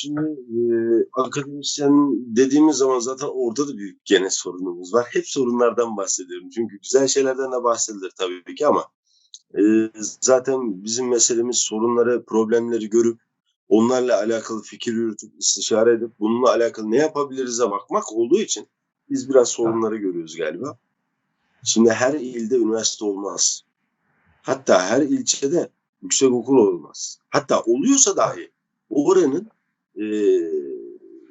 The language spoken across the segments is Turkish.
Şimdi e, akademisyen dediğimiz zaman zaten orada da büyük gene sorunumuz var. Hep sorunlardan bahsediyorum. Çünkü güzel şeylerden de bahsedilir tabii ki ama e, zaten bizim meselemiz sorunları, problemleri görüp onlarla alakalı fikir yürütüp istişare edip bununla alakalı ne yapabiliriz'e bakmak olduğu için biz biraz sorunları görüyoruz galiba. Şimdi her ilde üniversite olmaz. Hatta her ilçede yüksek okul olmaz. Hatta oluyorsa dahi oranın e,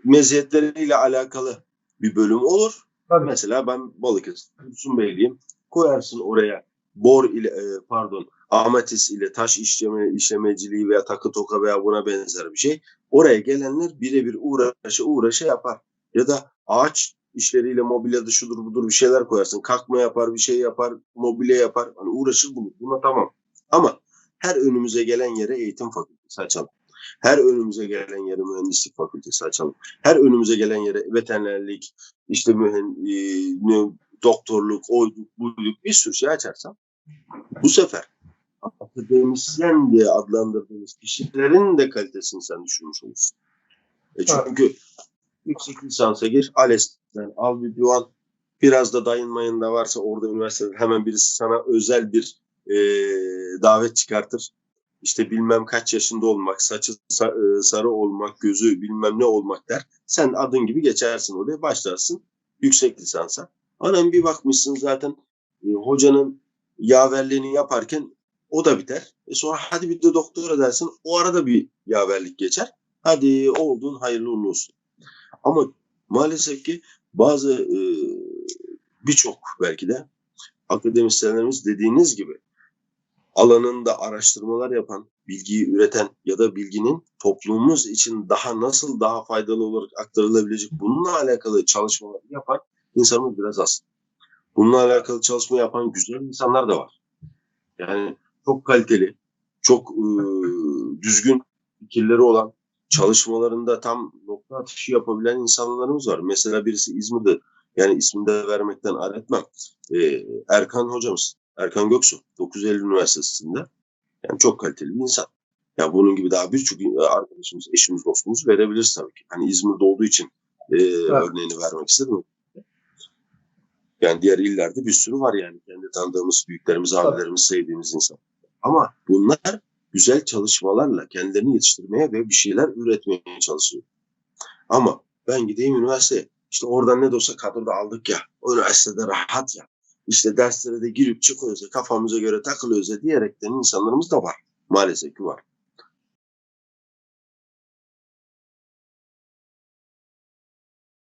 meziyetleriyle alakalı bir bölüm olur. Tabii. Mesela ben Balıkesir, Dursun Beyliyim. Koyarsın oraya bor ile e, pardon ametis ile taş işleme, işlemeciliği veya takı toka veya buna benzer bir şey. Oraya gelenler birebir uğraşa uğraşa yapar. Ya da ağaç işleriyle mobilya şudur budur bir şeyler koyarsın. Kalkma yapar, bir şey yapar, mobilya yapar. Hani uğraşır bunu. Buna tamam. Ama her önümüze gelen yere eğitim fakültesi açalım. Her önümüze gelen yere mühendislik fakültesi açalım. Her önümüze gelen yere veterinerlik, işte mühen, e, doktorluk, oyduk, buyduk bir sürü şey açarsam bu sefer akademisyen diye adlandırdığımız kişilerin de kalitesini sen düşürmüş olursun. E çünkü yüksek lisansa gir, ALES'ten al bir divan, biraz da dayınmayın da varsa orada üniversitede hemen birisi sana özel bir e, davet çıkartır. İşte bilmem kaç yaşında olmak, saçı sa- e, sarı olmak, gözü bilmem ne olmak der. Sen adın gibi geçersin oraya, başlarsın yüksek lisansa. Anam bir bakmışsın zaten e, hocanın yaverliğini yaparken o da biter. E sonra hadi bir de doktora dersin. O arada bir yaverlik geçer. Hadi oldun hayırlı uğurlu olsun. Ama maalesef ki bazı e, birçok belki de akademisyenlerimiz dediğiniz gibi alanında araştırmalar yapan, bilgiyi üreten ya da bilginin toplumumuz için daha nasıl daha faydalı olarak aktarılabilecek bununla alakalı çalışmalar yapan insanımız biraz az. Bununla alakalı çalışma yapan güzel insanlar da var. Yani çok kaliteli, çok e, düzgün fikirleri olan, çalışmalarında tam nokta atışı yapabilen insanlarımız var. Mesela birisi İzmir'de, yani ismini de vermekten ar etmem. E, Erkan hocamız, Erkan Göksu, 9 Eylül Üniversitesi'nde. Yani çok kaliteli bir insan. Ya bunun gibi daha birçok arkadaşımız, eşimiz, dostumuz verebiliriz tabii ki. Hani İzmir'de olduğu için e, örneğini vermek istedim. Yani diğer illerde bir sürü var yani. Kendi tanıdığımız büyüklerimiz, abilerimiz, sevdiğimiz insan. Ama bunlar güzel çalışmalarla kendilerini yetiştirmeye ve bir şeyler üretmeye çalışıyor. Ama ben gideyim üniversiteye. İşte oradan ne de olsa kadroda aldık ya. O üniversitede rahat ya. İşte derslere de girip çıkıyoruz. Kafamıza göre takılıyoruz diyerekten insanlarımız da var. Maalesef ki var.